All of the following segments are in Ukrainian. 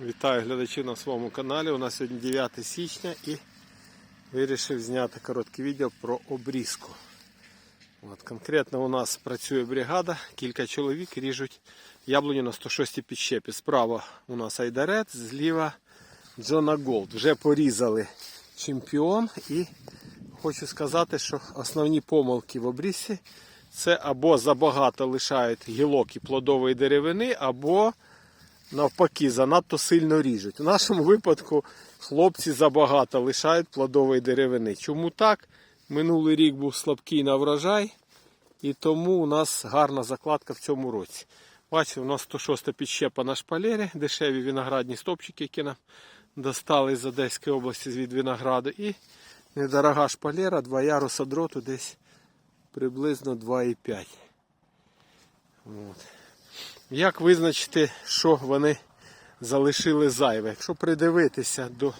Вітаю глядачів на своєму каналі. У нас сьогодні 9 січня і вирішив зняти коротке відео про обрізку. От, конкретно у нас працює бригада, кілька чоловік ріжуть яблуню на 106 підщепі. Справа у нас Айдарет, зліва Джона Голд. Вже порізали чемпіон і хочу сказати, що основні помилки в обрізці це або забагато лишають гілок і плодової деревини, або навпаки занадто сильно ріжуть. У нашому випадку хлопці забагато лишають плодової деревини. Чому так? Минулий рік був слабкий на врожай, і тому у нас гарна закладка в цьому році. Бачите, у нас 106 підщепа на шпалері, дешеві виноградні стопчики, які нам достали з Одеської області від винограду. І недорога шпалера, два яруса дроту десь приблизно 2,5. От. Як визначити, що вони залишили зайве? Якщо придивитися до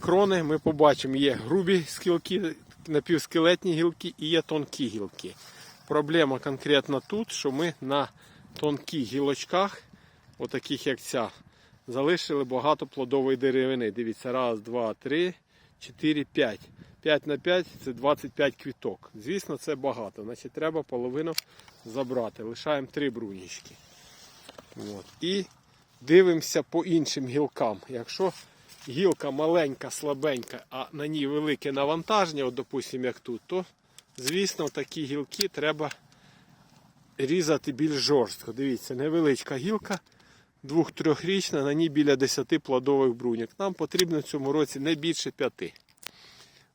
крони, ми побачимо, є грубі скілки, напівскелетні гілки і є тонкі гілки. Проблема конкретно тут, що ми на тонких гілочках, отаких як ця, залишили багато плодової деревини. Дивіться, раз, два, три, чотири, п'ять. 5 на 5 це 25 квіток. Звісно, це багато. Значить, треба половину забрати. Лишаємо три брунічки. От. І дивимося по іншим гілкам. Якщо гілка маленька, слабенька, а на ній велике навантаження, от, допустимо, як тут, то, звісно, такі гілки треба різати більш жорстко. Дивіться, невеличка гілка, двох-трьохрічна, на ній біля 10 плодових бруньок. Нам потрібно в цьому році не більше 5.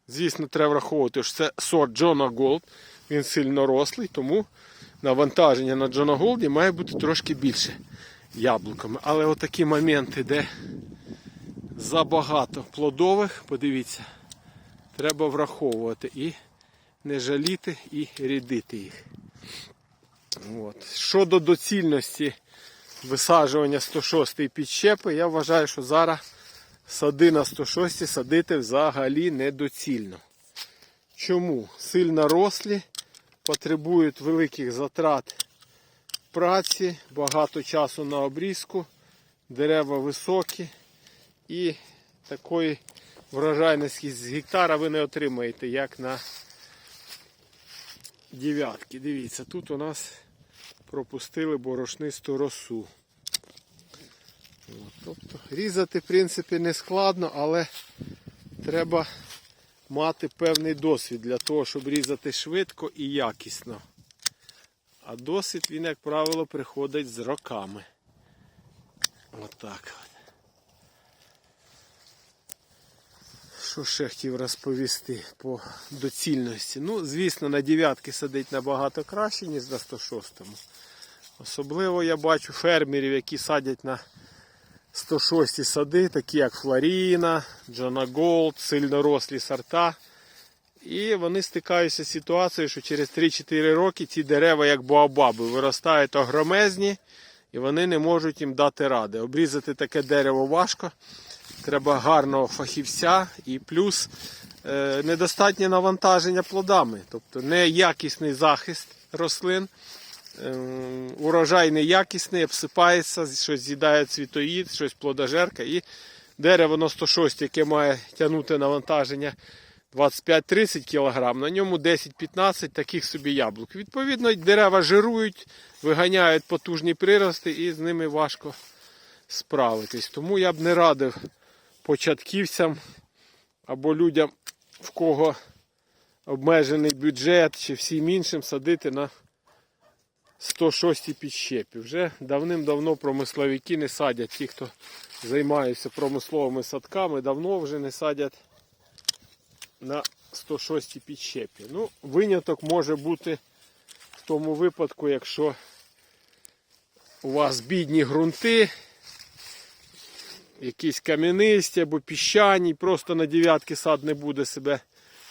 Звісно, треба враховувати, що це сорт Джона Голд. Він сильно рослий, тому навантаження на Джона Голді має бути трошки більше яблуками. Але отакі моменти, де забагато плодових, подивіться, треба враховувати і не жаліти, і рідити їх. От. Щодо доцільності висаджування 106 підщепи, я вважаю, що зараз сади на 106 садити взагалі недоцільно. Чому? Сильно рослі, потребують великих затрат праці, багато часу на обрізку, дерева високі і такої врожайності з гектара ви не отримаєте, як на дев'ятки. Дивіться, тут у нас пропустили борошнисту росу. Тобто різати, в принципі, не складно, але треба мати певний досвід для того, щоб різати швидко і якісно. А досвід він, як правило, приходить з роками. Отак от. Що ще хотів розповісти по доцільності? Ну, звісно, на дев'ятки садить набагато краще, ніж на 106-му. Особливо я бачу фермерів, які садять на 106 сади, такі як Флоріна, Джона Голд, сильнорослі сорта. І вони стикаються з ситуацією, що через 3-4 роки ці дерева, як боабаби, виростають огромезні і вони не можуть їм дати ради. Обрізати таке дерево важко. Треба гарного фахівця і плюс е, недостатнє навантаження плодами, тобто неякісний захист рослин. Ем, урожай неякісний, обсипається, щось з'їдає цвітоїд, щось плодожерка. І дерево на 106, яке має тягнути навантаження 25-30 кг, на ньому 10-15 таких собі яблук. Відповідно, дерева жирують, виганяють потужні прирости і з ними важко справитись. Тому я б не радив початківцям або людям, в кого обмежений бюджет чи всім іншим садити на 106 підщепі. Вже давним-давно промисловики не садять. Ті, хто займається промисловими садками, давно вже не садять на 106 підщепі. Ну, виняток може бути в тому випадку, якщо у вас бідні ґрунти, якісь кам'янисті або піщані, просто на дев'ятки сад не буде себе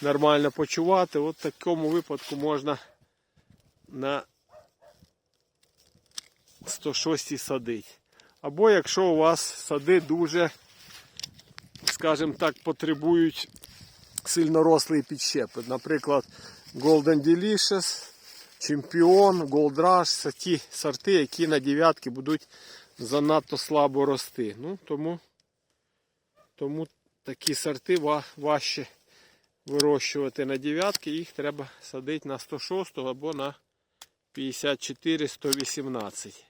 нормально почувати. От в такому випадку можна на 106 садить. Або якщо у вас сади дуже, скажімо так, потребують сильно рослої підщепи. Наприклад, Golden Delicious, Champion, Gold Rush це ті сорти, які на дев'ятки будуть занадто слабо рости. Ну, тому, тому такі сорти важче вирощувати на дев'ятки, їх треба садити на 106 або на 54-118.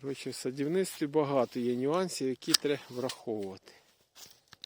Коротше, в садівництві багато є нюансів, які треба враховувати.